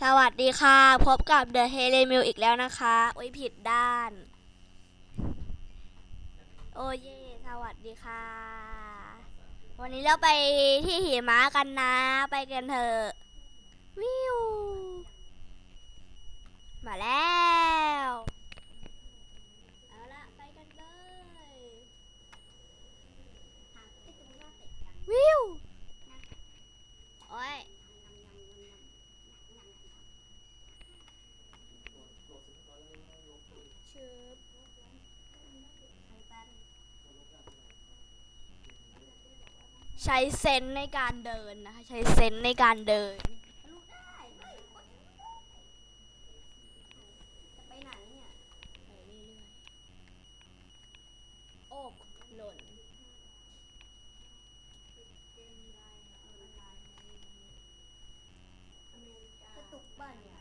สวัสดีค่ะ พบกับเดอะเฮเลมิลอีกแล้วนะคะโอ้ยผิดด้าน โอ้เยสวัสดีค่ะ วันนี้เราไปที่หิมะกันนะ ไปกันเถอะวิวมาแล้วเอาละไปกันเลยวิวโอ้ย ชึบ ใช้เซนในการเดินนะคะใช้เซนในการเดินไปไหนเนี่ยไปเรื่อยๆโอ้หล่นกระตุกบ้านเนี่ย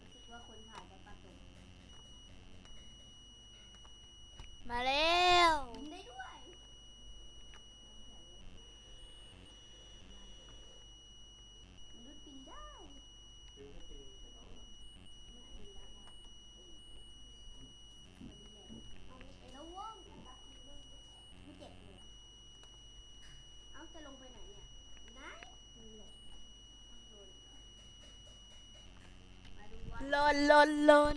รู้สึกว่าคนถ่ายจะกระตุก มาเร็ว บินได้ด้วยมนุษย์บินได้เอาไปแล้วว่องไม่เจ็บเลยอะเอ้าจะลงไปไหนเนี่ยไหนมันหลงหล่น มาดูว่า หล่นหล่น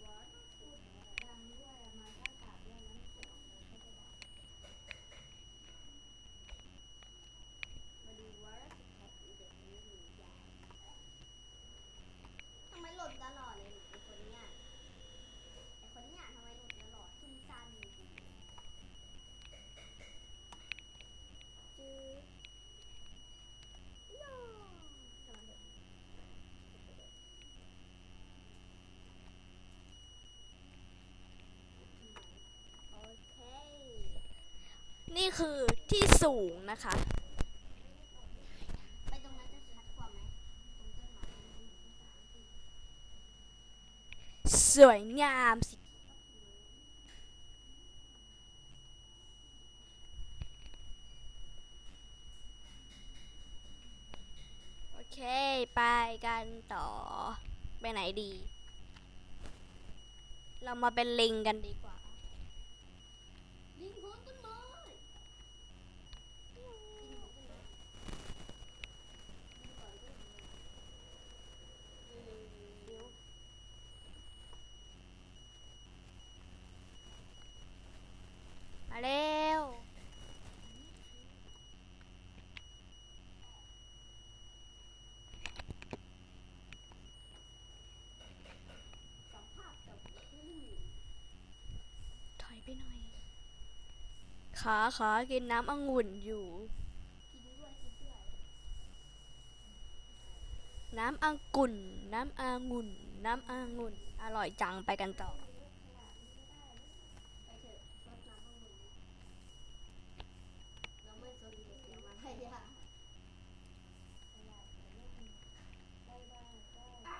หล่น ดังด้วยมาอากาศด้วยน้ำเสียงมันก็จะดังมาดูว่าแท็กเด็กนี้หรือยังทำไมหล่นตลอดเลยไอ้คนเนี้ยไอ้คนเนี้ยทำไมหล่นตลอดซุ่มซ่ามจริงๆจืดโย่ทำไมเถอะ โอเค นี่คือที่สูงนะคะ สวยงามสิโอเค ไปกันต่อ ไปไหนดี เรามาเป็นลิงกันดีกว่า ลิงโคนต้นไม้ลิงโคนต้นไม้ลิงก่อนต้นไม้เดี๋ยว มาเร็ว สัมภาษณ์กับอืม ถอย ไปหน่อย ขาขากินน้ำองุ่นอยู่กินด้วยกินด้วยน้ำองุ่น น้ำองุ่น น้ำองุ่น อร่อยจังไปกันต่อ ไปเถอะรดน้ำองุ่นนะเราไม่สนเด็กอย่ามาให้ยาได้ได้ได้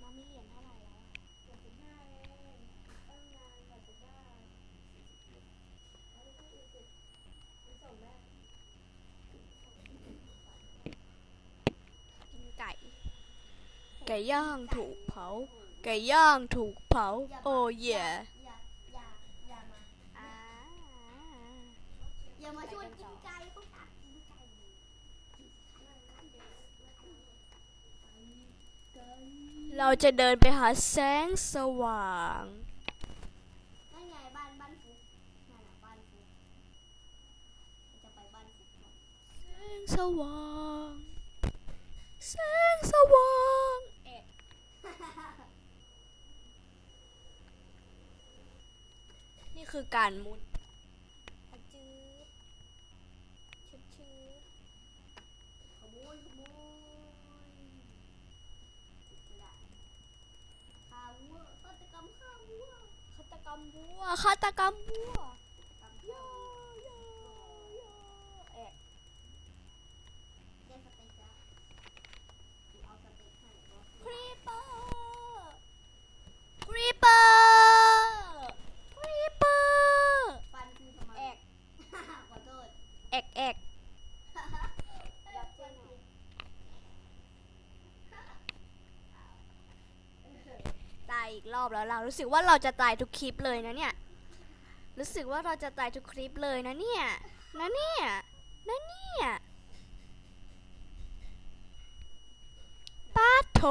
น้ำมีเหรียญเท่าไหร่แล้ว เจ็ดสิบห้าเองตั้งนานกว่าจะได้แล้วก็อีกสิบมันส่งได้ กินไก่ ไก่ย่างถูกเผา ไก่ย่างถูกเผา โอ้เย่ อย่าอย่าอย่ามา อ่า อย่ามาชวน กินไก่เขาอยากกินไก่ไก่เราจะเดินไปหาแสงสว่างนั่นไงบ้านบ้านฟุกนั่นแหละบ้านฟุกจะไปบ้านฟุกก่อนแสงสว่างแสงสว่างเอ๊ะ นี่คือการมุดจืดชืดชืดขโมยขโมยไม่ได้ฆ่าวัวฆาตกรรมฆ่าวัวฆาตกรรมวัวฆาตกรรมวัวว ย่อย่อเอ๊ะ ได้สเต็กแล้วกูเอาสเต็กให้เพราะ ครีปเปอร์ครีปเปอร์ครีปเปอ อบแล้วเรารู้สึกว่าเราจะตายทุกคลิปเลยนะเนี่ย รู้สึกว่าเราจะตายทุกคลิปเลยนะเนี่ย นะเนี่ย นะเนี่ยป้าโถ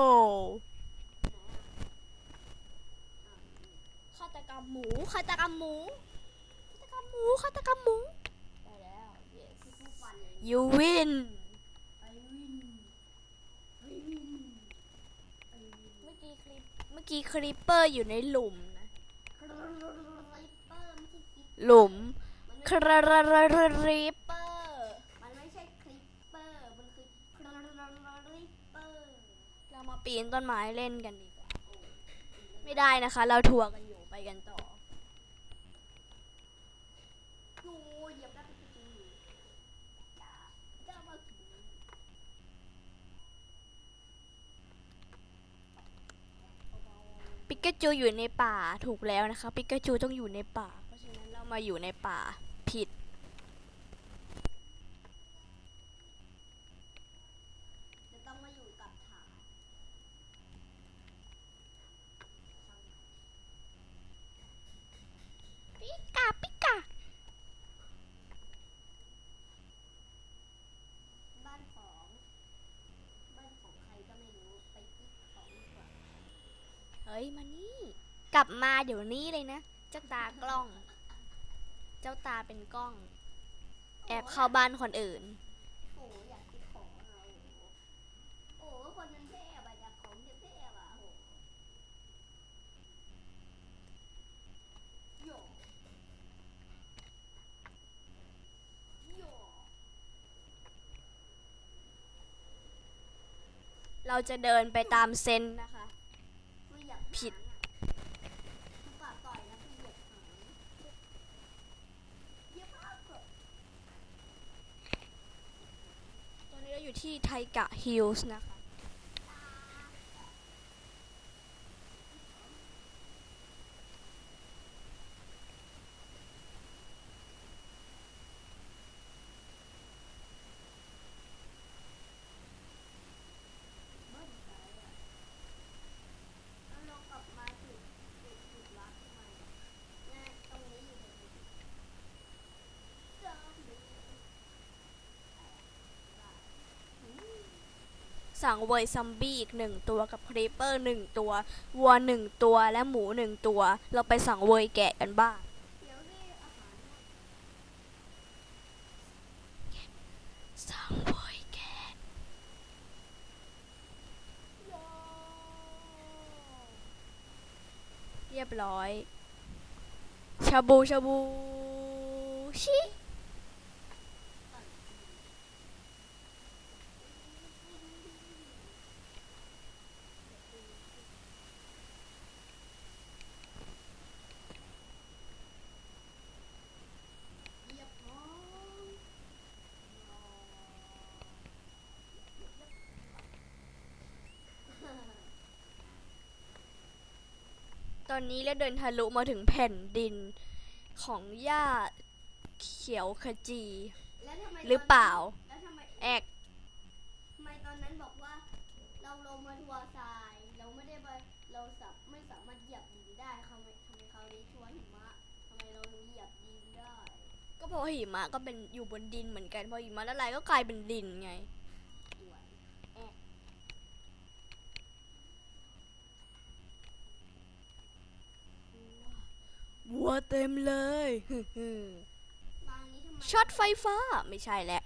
ฆาตกรรมหมูฆาตกรรมหมูฆาตกรรมหมูฆาตกรรมหมูได้แล้ว yes ทุกวันเลย you win ไอวินไอวินไอวิน เมื่อกี้คลิปเมื่อ กี้คลิปเปอร์อยู่ในหลุมนะคลิปเปอร์ไม่ใช่คลิปหลุมมันคไม่รรรคลิปเปอร์มันไม่ใช่คลิปเปอร์มันคือคลิปเปอร์เรามาปีนต้นไม้เล่นกันดีกว่าไม่ได้นะคะ เราทัวร์กันอยู่ไปกันต่อ โอ้ยเหยียบได้จริงๆจะจะมาถึง ปิกาจูอยู่ในป่าถูกแล้วนะคะปิกาจูต้องอยู่ในป่า เพราะฉะนั้นเรามาอยู่ในป่าผิด จะต้องมาอยู่กับฐาน ปิกาปิกา บ้านของ บ้านของใครก็ไม่รู้ไปกิ๊กของดีกว่า เฮ้ยมานี่ กลับมาเดี๋ยวนี้เลยนะ เจ้าตากล้อง เจ้าตาเป็นกล้อง แอบเข้าบ้านคนอื่นโอ้อยากกินของอะโอ้โอ้คนมันเท่อะอยากของเท่ๆอะโอ้โยโยเราจะเดินไปตามเซนนะคะ ผิด ตอนนี้เราอยู่ที่ไทกะฮิลส์นะคะ เบิ้ลใจอะแล้วเรากลับมาจุดจุดจุดรักทำไมเนี่ยตรงนี้อยู่ตรงนี้จอมดีอืม สั่งเวยซัมบี้อีกหนึ่งตัวกับครีปเปอร์หนึ่งตัว วัวหนึ่งตัวและหมูหนึ่งตัว เราไปสั่งเวยแกะกันบ้างเดี๋ยวนี่อาหารเนี่ยสั่งเวยแกะเรียบร้อยชาบูชาบูชิ เหยียบน้องน้องเหยียบเหยียบ ต อนนี้เราเดินทะลุมาถึงแผ่นดินของหญ้าเขียวขจีแล้วทำไมหรือเปล่าแล้วทำไมแอกทำไมตอนนั้นบอกว่าเราลงมาทัวร์ทราย เราไม่ได้ไปเราสับไม่สามารถเหยียบดินได้ทำไมทำไมเขาเลยทัวร์หิมะทำไมเราถึงเหยียบดินได้ ก็เพราะหิมะก็เป็นอยู่บนดินเหมือนกันพอหิมะละลายก็กลายเป็นดินไง อวด วัวเต็มเลยบางนี้ทำไมช็อตไฟฟ้าไม่ใช่แหละ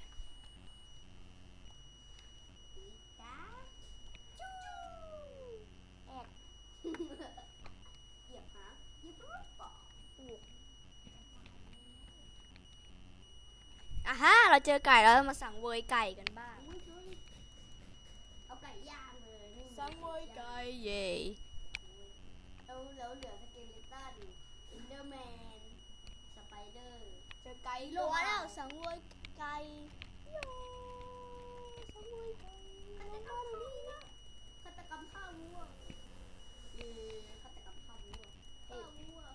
ปีกาจูแอกเหยียบหาเหยียบรูปเปล่าอะฮะ เราเจอไก่แล้วเรามาสั่งเวยไก่กันบ้างอุ้ยเฮ้ยเอาไก่ย่างเลยนี่สั่งเวยไก่เย่แล้วแล้วเหลือสเกเลตัน อินเดอร์แมน สไปเดอร์เจอไก่โลแล้วสั่งเวยไก่โยสั่งเวยไก่ฆาตกรรมข้าววัวฆาตกรรมข้าววัวเออฆาตกรรมข้าววัวข้าววัวฆาตก